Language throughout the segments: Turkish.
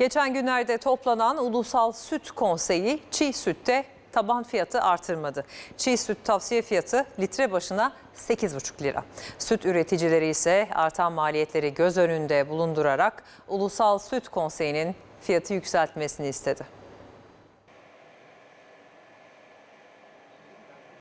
Geçen günlerde toplanan Ulusal Süt Konseyi çiğ sütte taban fiyatı artırmadı. Çiğ süt tavsiye fiyatı litre başına 8,5 lira. Süt üreticileri ise artan maliyetleri göz önünde bulundurarak Ulusal Süt Konseyi'nin fiyatı yükseltmesini istedi.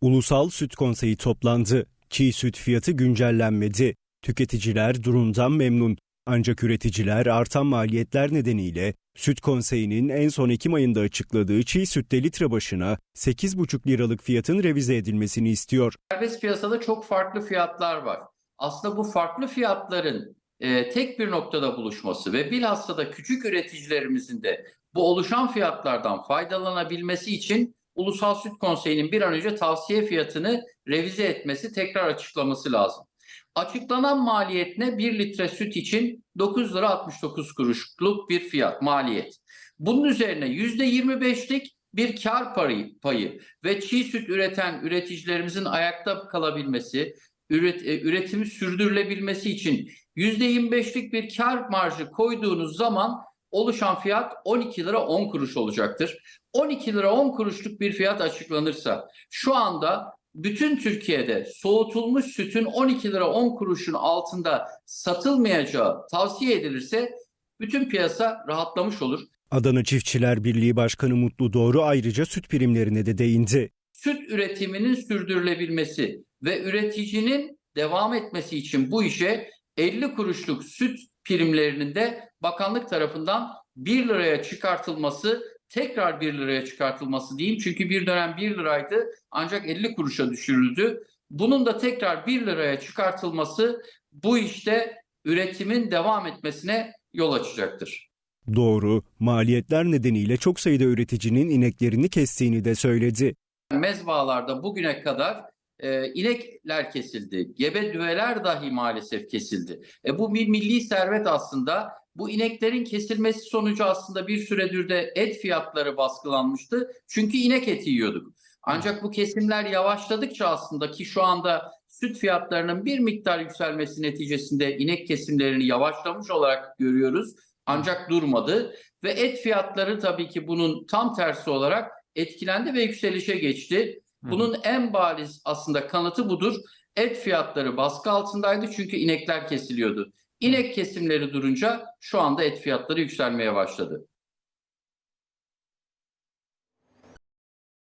Ulusal Süt Konseyi toplandı. Çiğ süt fiyatı güncellenmedi. Tüketiciler durumdan memnun. Ancak üreticiler artan maliyetler nedeniyle Süt Konseyi'nin en son Ekim ayında açıkladığı çiğ sütte litre başına 8,5 liralık fiyatın revize edilmesini istiyor. Serbest piyasada çok farklı fiyatlar var. Aslında bu farklı fiyatların e, tek bir noktada buluşması ve bilhassa da küçük üreticilerimizin de bu oluşan fiyatlardan faydalanabilmesi için Ulusal Süt Konseyi'nin bir an önce tavsiye fiyatını revize etmesi, tekrar açıklaması lazım. Açıklanan maliyet ne? 1 litre süt için 9 lira 69 kuruşluk bir fiyat, maliyet. Bunun üzerine %25'lik bir kar payı, payı ve çiğ süt üreten üreticilerimizin ayakta kalabilmesi, üret, e, üretimi sürdürülebilmesi için %25'lik bir kar marjı koyduğunuz zaman oluşan fiyat 12 lira 10 kuruş olacaktır. 12 lira 10 kuruşluk bir fiyat açıklanırsa şu anda bütün Türkiye'de soğutulmuş sütün 12 lira 10 kuruşun altında satılmayacağı tavsiye edilirse bütün piyasa rahatlamış olur. Adana Çiftçiler Birliği Başkanı Mutlu Doğru ayrıca süt primlerine de değindi. süt üretiminin sürdürülebilmesi ve üreticinin devam etmesi için bu işe 50 kuruşluk süt primlerinin de bakanlık tarafından 1 liraya çıkartılması, tekrar 1 liraya çıkartılması diyeyim. Çünkü bir dönem 1 liraydı ancak 50 kuruşa düşürüldü. Bunun da tekrar 1 liraya çıkartılması bu işte üretimin devam etmesine yol açacaktır. Doğru, maliyetler nedeniyle çok sayıda üreticinin ineklerini kestiğini de söyledi. mezbalarda bugüne kadar e, inekler kesildi. Gebe düveler dahi maalesef kesildi. E, bu bir milli servet aslında. Bu ineklerin kesilmesi sonucu aslında bir süredir de et fiyatları baskılanmıştı. Çünkü inek eti yiyorduk. Ancak bu kesimler yavaşladıkça aslında ki şu anda süt fiyatlarının bir miktar yükselmesi neticesinde inek kesimlerini yavaşlamış olarak görüyoruz. Ancak durmadı ve et fiyatları tabii ki bunun tam tersi olarak etkilendi ve yükselişe geçti. Bunun en bariz aslında kanıtı budur. Et fiyatları baskı altındaydı çünkü inekler kesiliyordu. İnek kesimleri durunca şu anda et fiyatları yükselmeye başladı.